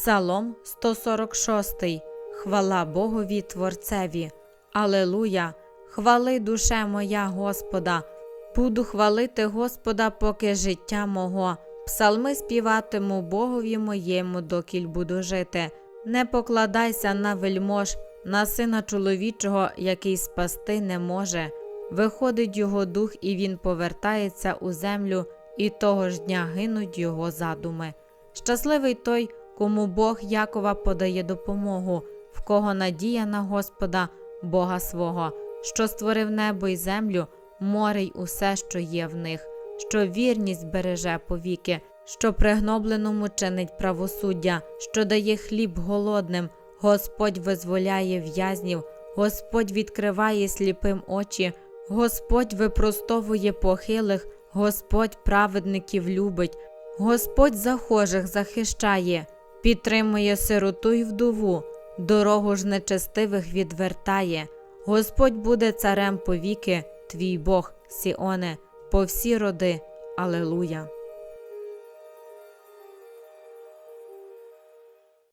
Псалом 146. Хвала Богові Творцеві. Алелуя! Хвали душе моя Господа. Буду хвалити Господа, поки життя мого. Псалми співатиму Богові моєму, докіль буду жити. Не покладайся на вельмож, на сина чоловічого, який спасти не може. Виходить його дух, і він повертається у землю, і того ж дня гинуть його задуми. Щасливий той, кому Бог Якова подає допомогу, в кого надія на Господа, Бога свого, що створив небо й землю, море й усе, що є в них, що вірність береже повіки, що пригнобленому чинить правосуддя, що дає хліб голодним, Господь визволяє в'язнів, Господь відкриває сліпим очі, Господь випростовує похилих, Господь праведників любить, Господь захожих захищає, підтримує сироту й вдову, дорогу ж нечестивих відвертає. Господь буде царем повіки, твій Бог, Сіоне, по всі роди. Алелуя.